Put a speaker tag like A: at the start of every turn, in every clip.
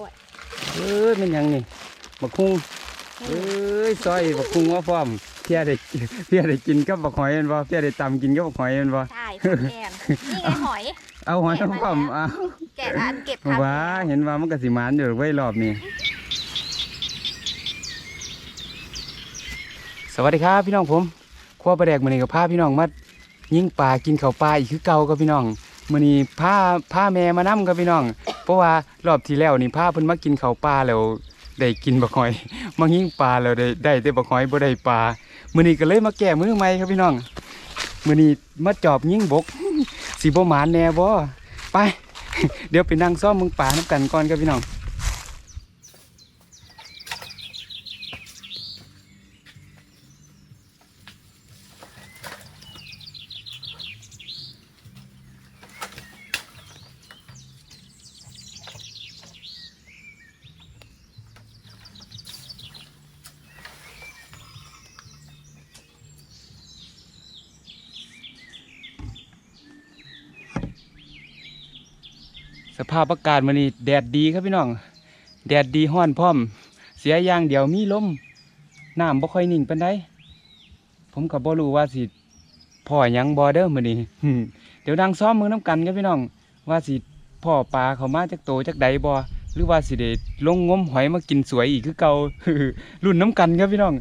A: ป่วย
B: เอ้ยมันหยังนี่บักคุงเอ้ยซอยบักคุงว่าพร้อมเพียได้เพียได้กินกับบักหอยแม่นบ่เพียได้ตำกินกับบักหอยแม่นบ่
A: ใช่ผักแกนนี่ไงหอย
B: เอาหอยมาพร้อมอ้าว
A: แกะอันเก็บผัก
B: ว้าเห็นว่ามันก็สิหมานอยู่ไว้รอบนี้ สวัสดีครับพี่น้องผมครัวปลาแดกมื้อนี้ก็พาพี่น้องมายิงปลากินข้าวปลาอีกคือเก่ากับพี่น้อง มื้อนี้พาพาแม่มานํกับพี่น้อง เพราะว่ารอบที่แล้วนี่พาเพิ่นมากินข้าวปลาแล้วได้กินบักหอยมายิงปลาแล้วได้ได้แต่บักหอยบ่ได้ปลามื้อนี้ก็เลยมาแก้มือใหม่ครับพี่น้องมื้อนี้มาจอบยิงบกสิบ่หมานแน่บ่ไป เดี๋ยวไปนั่งซ่อมมึงป่าน้ำกันก่อนครับพี่น้อง ภาพอากาศมื้อนี้แดดดีครับพี่น้อง แดดดีห้อนพร้อม เสียอย่างเดี๋ยวมีลมน้ำบ่ค่อยนิ่งปานใดผมก็บ่รู้ว่าสิพ่อยังบ่เดอมื้อนี้เดี๋ยวดังซ้อมมือน้ำกันครับพี่น้อง ว่าสิพ่อปลาเขามาจากโตจากใดบ่หรือว่าสิได้ลงงมหอยมากินสวยอีกคือเก่ารุ่นน้ำกันครับพี่น้อง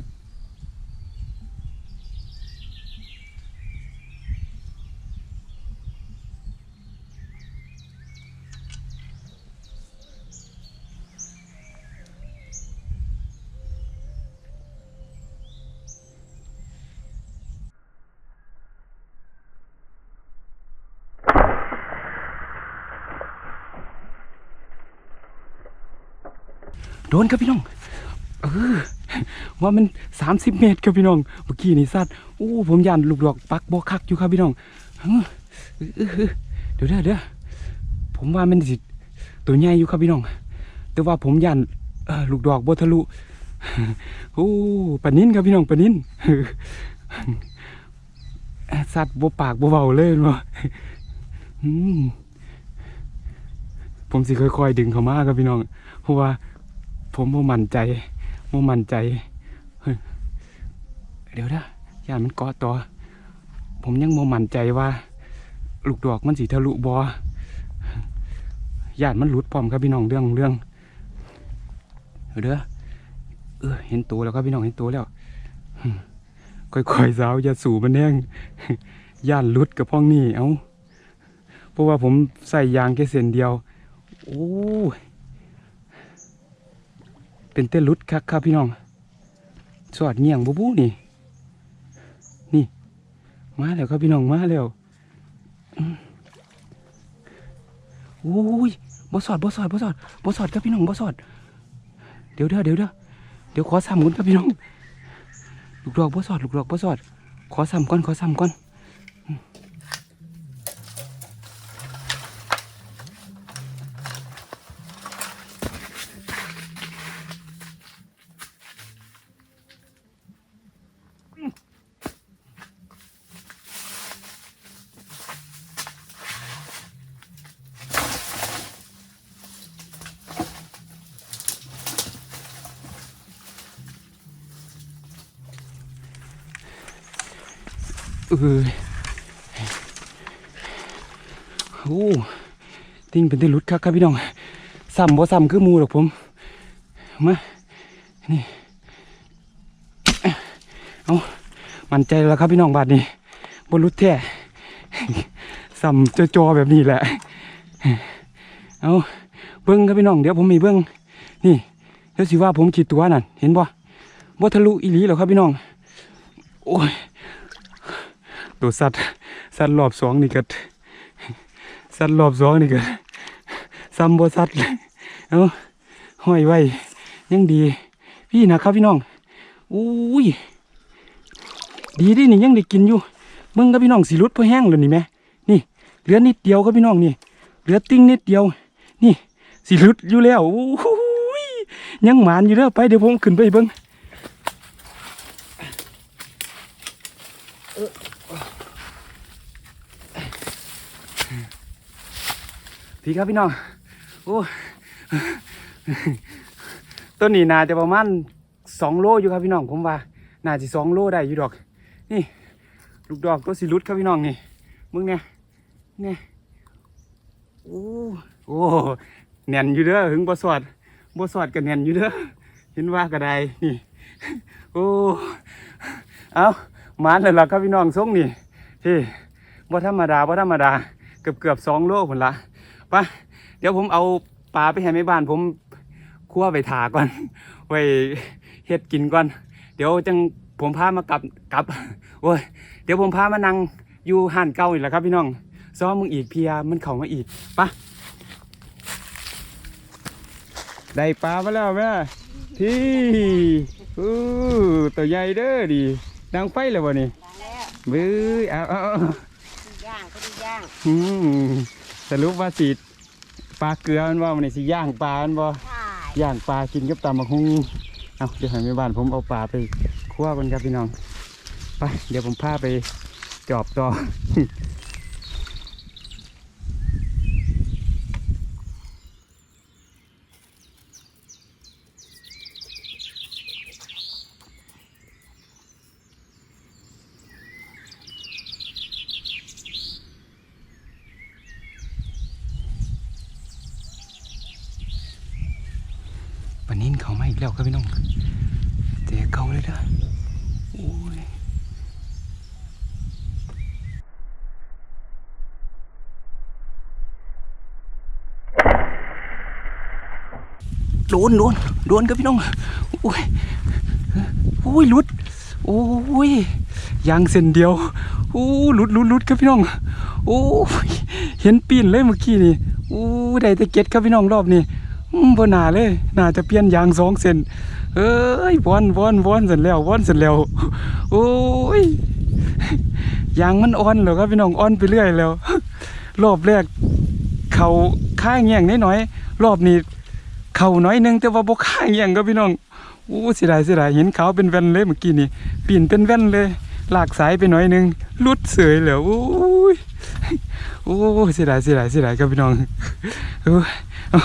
B: โดนครับพี่น้องเออว่ามันสามสิบเมตรครับพี่น้องเมื่อกี้นี่สัตว์โอ้ผมยันลูกดอกปักบอคักอยู่ครับพี่น้องเออเอเดี๋ยวเด้อเดี๋ยวผมว่ามันสิตัวใหญ่อยู่ครับพี่น้อง แต่ว่าผมยันลูกดอกบทะลุโอ้ปนินครับพี่น้องปนินสัตว์บปากบเบาเลยเนาะผมสิค่อยๆดึงเขามากครับพี่น้องเพราะว่า ผมโมมันใจโมมันใจ เดี๋ยวนะย่านมันเกาะต่อ ผมยังโมมันใจว่า ลูกดอกมันสีทะลุบอย่านมันหลุดพร้อมครับพี่น้องเรื่องเรื่องเด้อเออเห็นตัวแล้วครับพี่น้องเห็นตัวแล้วค่อยๆสาวอย่าสู่มันแน่งย่านหลุดกับพ้องนี่เอาเพราะว่าผมใส่ยางแค่เส้นเดียว โอ้ เป็นเต้นรุดคักครับพี่น้อง สอดเงี่ยงบูบูนี่ นี่ มาแล้วครับพี่น้องมาแล้วอืมโอ้ยบ่สอดบ่สอดบ่สอดบ่สอดครับพี่น้องบ่สอด เดี๋ยวเด้อเดี๋ยวเด้อเดี๋ยวขอซ้ำก่อนครับพี่น้อง ลูกดอกบ่สอดลูกดอกบ่สอด ขอซ้ำก่อนขอซ้ำก่อน เออโอ้ติ้งเป็นเต้นรุดคักครับพี่น้องซ้ำบ่ซ้ำคือมูหรอกผมมานี่เอามันใจแล้วครับพี่น้องบาดนี้บนรุดแท้ซ้ำจอๆแบบนี้แหละเอาเบิ้งครับพี่น้องเดี๋ยวผมมีเบิ้งนี่เดี๋ยวสิว่าผมขีดตัวนั่นเห็นบ่บ่ทะลุอีหลีหรอครับพี่น้องโอ้ย ตัวสัตว์สัตว์รอบสองนี่ก็สัตว์รอบสองนี่ก็ซ้ำบ่สัตว์เลยเอ้าห้อยไว้ยังดี พี่นะครับพี่น้องอุ้ยดีดินี่ยังได้กินอยู่มึงกับพี่น้องสีรุดพอแห้งเลยนี่แม่นี่เหลือนิดเดียวครับพี่น้องนี่เหลือติ้งนิดเดียว นี่สีรุดอยู่แล้วโอ้ยยังหมานอยู่เด้อไปเดี๋ยวผมขึ้นไปเบิ้ง พี่ครับพี่น้อง โอ้ ต้นนี้นาจะประมาณสองโลอยู่ครับพี่น้องผมว่า น่าจะสองโลได้อยู่ดอก นี่ ลูกดอกตัวสิรุดครับพี่น้องนี่ มึงเนี่ย เนี่ย โอ้ โอ้แน่นอยู่เด้อ หึงบ่สอดบ่สอดก็แน่นอยู่เด้อ เห็นว่าก็ได้นี่ โอ้ เอา มานเลยล่ะครับพี่น้องทรงนี่ที่บ่ธรรมดาบ่ธรรมดาเกือบเกือบสองโลผลละไปเดี๋ยวผมเอาปลาไปให้แม่บ้านผมคั่วไปถาก่อน ไว้เฮ็ดกินก่อน เดี๋ยวจังผมพามากลับกลับโอ้ยเดี๋ยวผมพามานั่งอยู่ห้านเก่าอีกแล้วครับพี่น้องซ้อมมึงอีกเพียมันเข้ามาอีกปะได้ปลามาแล้วแม่ที่อู้ตัวใหญ่เด้อดิ ดังไฟเลยวะนี่
C: แล้ว
B: บื้อเอาเอาเอา
C: ดีย่างก็ดีย่าง
B: อืมสรุปว่าสีปลาเกลือมันว่ามันนี่สิย่างปลามันบ่
C: ใช่
B: ย่างปลากินกับตำมะฮุงเอาเดี๋ยวให้แม่บ้านผมเอาปลาไปคั่วกันครับพี่น้องไปเดี๋ยวผมพาไปจอบต่อ ปลานินเขามาอีก แล้วครับพี่น้องเจ๊เขาเลยเด้อโอ้ยโดนโดนโดนครับพี่น้องโอ้ยโอ้ยหลุดโอ้ยยางเส้นเดียวโอ้หลุดหลุดหลุดครับพี่น้องโอ้เห็นปีนเลยเมื่อกี้นี่โอ้ได้แต่เก็ดครับพี่น้องรอบนี้ บ่น่าเลยน่าจะเปลี่ยนยางสองเส้นเอ้ยวอนวอนวอนเสร็จแล้ววอนเสร็จแล้วโอ้ยยางมันอ่อนแล้วครับพี่น้องอ่อนไปเรื่อยแล้ว รอบแรกเขาค่าแง่งนิดหน่อยๆรอบนี้เขาน้อยหนึงแต่ว่าบ่ค่าแง่งครับพี่น้องโอ้เสียดายเสียดายเห็นเขาเป็นแว่นเลยเมื่อกี้นี่ปีนเป็นแว่นเลยลากสายไปหน่อยหนึงลุดเสยแล้วโอ้ย โอ้เสียดายเสียดายเสียดายครับพี่น้องโอ้ยเอา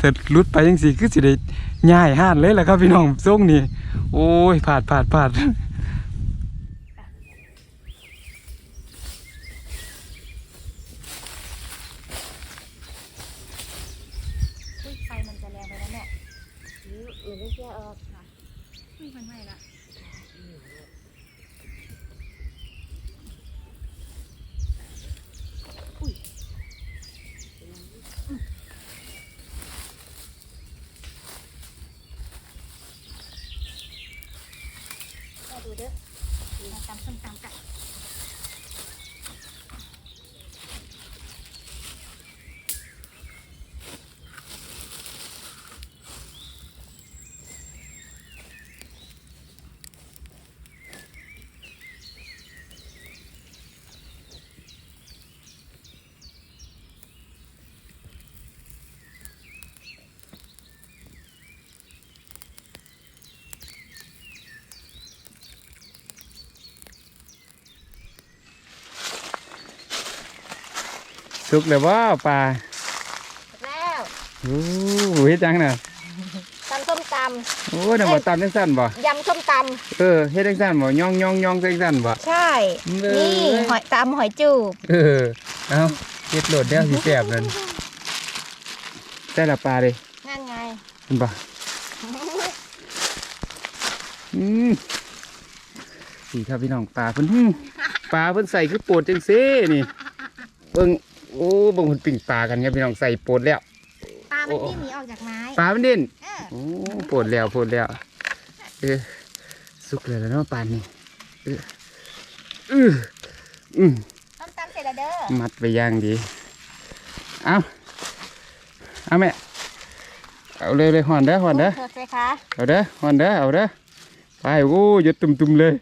B: ถ้าหลุดไปยังสิคือสิได้ย่ายห้านเลยแหละครับพี่น้องทรงนี่โอ้ยผาดผาดผาด
A: อุ้ยไฟมันจะแรงไปแล้วแม่
C: หรือหรือไม่แก้ออกค่ะ
A: อุ้ยมันไหม้ละแม่ดูเด้อมาตำส้มตำกัน
B: สุกเลยว่าปลา
C: แล้ว
B: โอ้เฮ็ดจังน่ะ
C: ตำส้มต
B: โอ้น่ะบ่ตำจังซั่นบ่ำ
C: ยำส้มต
B: เออเฮ็ดจังซั่นบ่ย่องย่องย่องจังซั่นบ่ำ
C: ใช่
B: เอ้ย
C: นี่หอยตำหอยจูบ
B: เออเอาเฮ็ดโหลดแล้วสิแซ่บนั่นได้ละปลาเด้
C: นั่นไง
B: เห็นบ่อืมนี่ครับพี่น้องปลาเพิ่นหื้อปลาเพิ่นใส่คือโปรดจังซี่นี่เบิ่ง โอ้เบิ่งเพิ่นปิ้งปลากันครับพี่น้องใส่โปรดแล้ว
C: ปลามันที่หนีออกจากไม้
B: ปลามันเด่น
C: เออ
B: โอ้ปวดแล้วปวดแล้วเออสุกเลยแล้วเนาะปานนี้เออเอออืม
C: ส้มตำเสร็จแล้วเด้อ
B: มัดไปย่างดีเอาเอาแม่เอาเลยเลยหอนเด้อหอนเด้อ
C: เธอสิคะ
B: เอาเด้อหอนเด้อเอาเด้อไปโอ้ยดตุ่มตุ่มๆเลย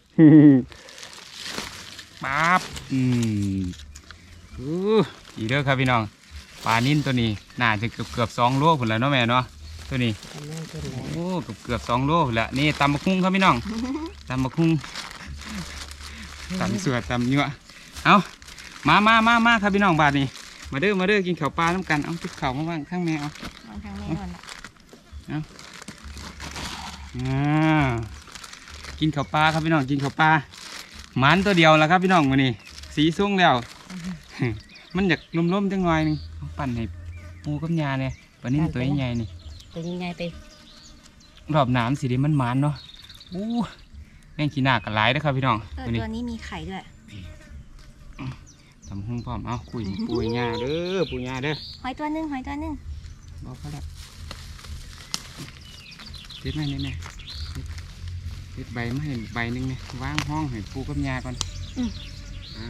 B: ปั๊บอืมอู้ อีเด้อครับพี่น้องปลานิ่นตัวนี้น่าจะเกือบเกือบสองโลผลแล้วเนาะแม่เนาะตัวนี้โอ้เกือบเกือบสองโลพุ่นละนี่ตำมะคุ้งครับพี่น้องตำมะคุ้งตำสวดตำเนื้อเอามามามามาครับพี่น้องบาทนี่มาเด้อมาเด้อกินข้าวปลาน้ำกันเอาจุกข้าวมาว่างข้างแม่เอา
C: วางทางนี้ก่อนนะ
B: เอาอ่ากินข้าวปลาครับพี่น้องกินข้าวปลาหมันตัวเดียวแล้วครับพี่น้องวันนี้สีส้งแล้ว มันอยากล้มๆจังหน่อยหนึงเอาปั่นให้ปูกับยาเนี่ยปลานิ่มตัวใหญ่ๆนี่
A: เป็นยังไงไป
B: รอบน้ำสีเดมันหมันเนาะอู้แม่งขี้หน้ากันหลายนะครับพี่น้อง
C: เออ
B: วันนี้
C: ตัวนี้มีไข่ด้วย
B: ทำหุ้งพร้อมเอาคุยปูให้ยาเด้อปูยาเด้อ
C: หอยตัวหนึงหอยตัวหนึง
B: บอกเขาแล้วเด็ดไหมเนี่ยเนี่ยเด็ดใบมาให้ใบหนึ่งเนี่ยวางห้องให้ปูกับยาก่อนอ่า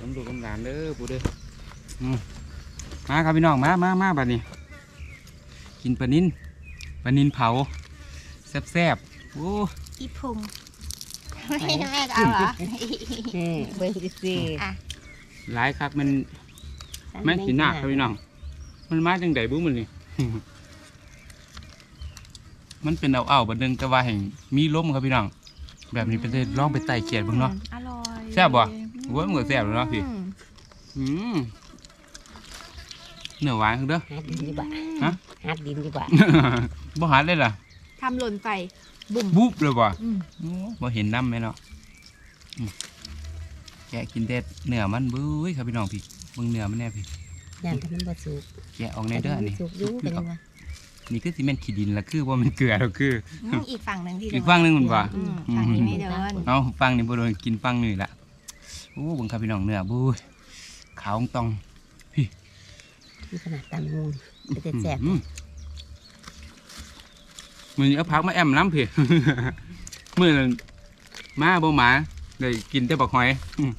B: ต่อต้องดูกำลานเด้อปูเด้ออืมมาครับพี่น้องมามามาบัดนี้ กินปลานินปลานินเผาแซ่บๆโอ้
C: อีพุงไม่แม่ก็เอาเหรอ
A: เออเบิ่งสิ
C: อะ
B: หลายครับมันแม่งขีหนักครับพี่น้อง มันมาจังไดบุ้มันนี่มันเป็นเอาเอาๆบัดนึงแต่ว่าแห่งมีลมครับพี่น้อง แบบนี้เป็นได้ลองไปไต่เขียดเบ้างเนาะ
C: อร่อย
B: แซ่บบ่ โว้ยมันก็แซ่บแล้วเนาะพี่
C: อืม
B: อืมเนื้อหวานคือเด้อ
A: หาดินดีกว่า
B: ฮะ
A: หาดินดีกว่า
B: บ่หาได้ล่ะ
C: ทำหล่นใส่บุ่ม
B: บุบเลยบ่
C: อืม
B: โอ้บ่เห็นน้ำไหมเนาะอืมแกะกินเด็ดเนื้อมันบุ้ยครับพี่น้องพี่เบิ่งเนื้อมันแน่พี่
A: ย่างแต่มันบ่สุก
B: แกะออกในเด้ออันนี่
A: สุกอยู่เป็นยังไง
B: นี่คือสิแม่นขี้ดินละคือว่ามันเกลือแล้วคือ
C: อืมอีกฝั่งหนึ่งที่
B: อีกฝั่งหนึงมันบ่
C: อืมฝั่งนี้ไม่เดิน
B: เอาฟังนี่บ่โดนกินฟังนี่ละ โอ้เบังคับพี่น้องเนื้อบุ้ยขาวตอง
A: มีขนาดตามงูเป็นแต่แซ่บ
B: อืมมือนี้เอาพักมาแอมน้ำพี่มือนั้นมาบ่หมาได้กินแต่บักหอยอืม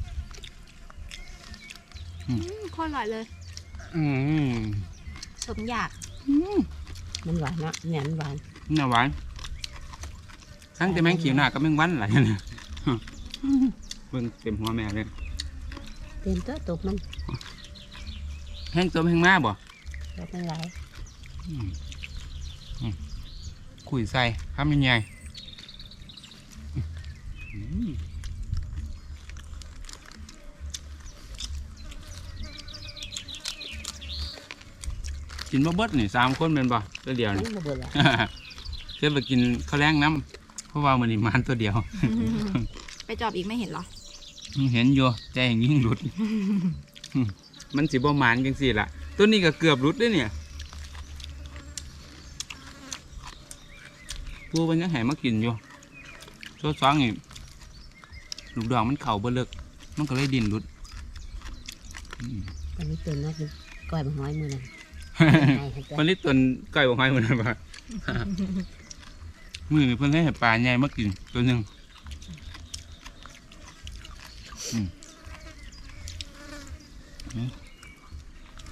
C: อืมโคตรอร่อยเลย
B: อืม
C: สมอยาก
A: มันหวานเนาะเนี่ยมันหวาน
B: น่าหวานทั้งแต่แมงเขียวหน้าก็แมงวันหลายนะ เบิ่งเต็มหัวแม่เลย
A: เต็มตัวตกมัน
B: แห้งต้มแห้งมาบ่
A: ตกมันหลาย
B: อืมอืมคุยใส่ข้ามยังไงอืมกินบ่เบิดนี่สามคนเป็นบ่ตัวเดียว
A: มัน
B: นี่
A: บ่เบื่อละ
B: เชื่อไปกินข้าวแรงน้ำเพราะว่ามันนี่มันตัวเดียว
C: ไปจอบอีกไม่เห็นเหรอ
B: เห็นอยู่ใจอย่างยิ่งหลุด มันสิบ่หมานจังสี่ล่ะ ตัวนี้ก็เกือบหลุดเลยเนี่ยปูมันยังแห่มากินอยู่ตัวสองนี่ลูกดอกมันเข่าเบ่เลิกมันก็เลยดินหลุดอืม
A: ตอนนี้ตื่นมากินก้อยบะห้อยมือนั่นให้ให้ตัว
B: มันนี่ตัวไก่บ่หอยเหมือนกันปะมือนี่เพิ่นให้ให้ปลาใหญ่มากินตัวหนึ่ง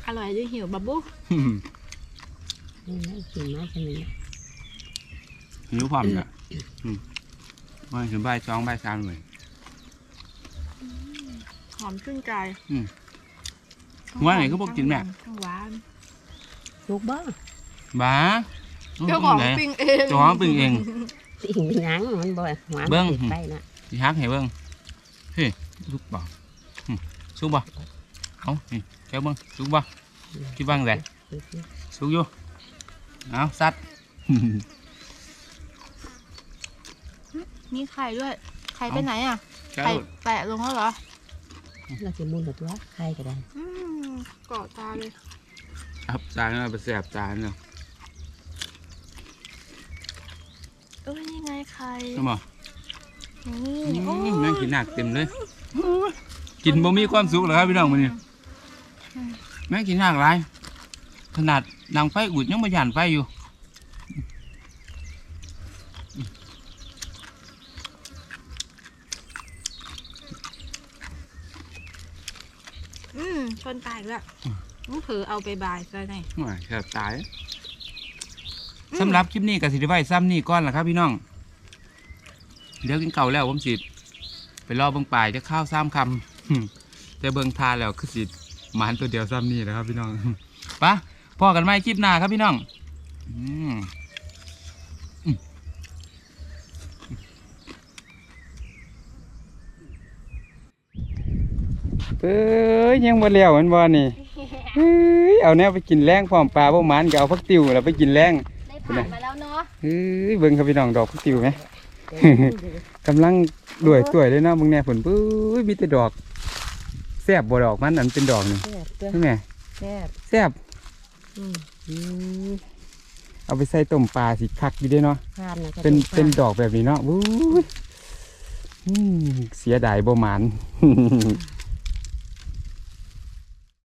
B: อ
C: ร่อยด้วยหิวบับบู
A: นี่นะกินาจังเลย
B: หิวพร้อมจ้ะอืมมาถึงใบสองบ่ายสามเลย
C: หอมชื่นใจ
B: อืมว่าไหนก็บอกกินแม่
C: หวาน
A: สุกบ่
B: บ้า
C: เจ้าของปิ้งเอง
B: เจ้าของปิ้งเอง
A: ปิงเป็นยังมันบ่หวาน
B: เบิ่ง
A: ไปนะ
B: สิฮักให้เบิ่งเฮ้ สุกบ่อืมสุกบ่เอานี่แก้วเบิ่งสุกบ่คิดว่าไงสุกอยู่เอาสัตว์
C: มีไข่ด้วย ไข่ไปไหนอะ
B: แก้ว
C: ไข่แตะลงแล้วเหรอ
A: เราจะมุนกับตัวใครก็ได้
C: อืมเกาะตาเลย
B: ครับจานเอาไปแสบจานเนาะ
C: เอ้ยนี่ไงไข่
B: ใช่บ่
C: นี่
B: อื
C: โอ้
B: มแม่งกินหนักเต็มเลย กินบ่มีความสุขเหรอครับพี่น้องมื้อนี้แม่งกินหนักหลายขนาดดังไฟอุดยังบ่หยานไฟอยู่
C: อืมชนตายอีกแล้วมึงเผลอเอาไปบายซะหน่อย
B: ว่าแทบตายสำหรับคลิปนี้ก็สิได้ไว้ซ้ำนี่ก่อนล่ะครับพี่น้อง เดี๋ยวกินเก่าวแล้วผมสิ ไปรอเบิ่งปลายจะข้าวซ้ำคำแต่เบิ่งทาแล้วคือสิหมานตัวเดียวซ้ำนี่นะครับพี่น้องไปะพอกันไหมคลิปหน้าครับพี่น้องอืมอืมเอ้ยยังบ่แล้วมันบ่นี่เฮ้ยเอาแนวไปกินแรงพร้อมปลาบ่หมันก็เอาพักติวแล้วไปกินแรง
A: ได้ผ่านมาแล้วเนาะ
B: เฮ้ยเบิ่งครับพี่น้องดอกพักติวไหม กำลังด้วยตัวยเลยเนาะมึงแน่ฝนปุ้ยมีแต่ดอกแซ่บบ่ดอกมันอันเป็นดอกนี่
D: แซ่บเด้อ
B: ใช่ไหม
D: แซ่บ
B: แซ่บ
D: อืม
B: อื้อเอาไปใส่ต้มปลาสิคักดีเด้เนาะ
D: ทานนะก็
B: เป็น
D: ต้ม
B: เป็น
D: ปลา
B: ดอกแบบนี้เนาะวุ้ยอืมเสียดายบ่หมาน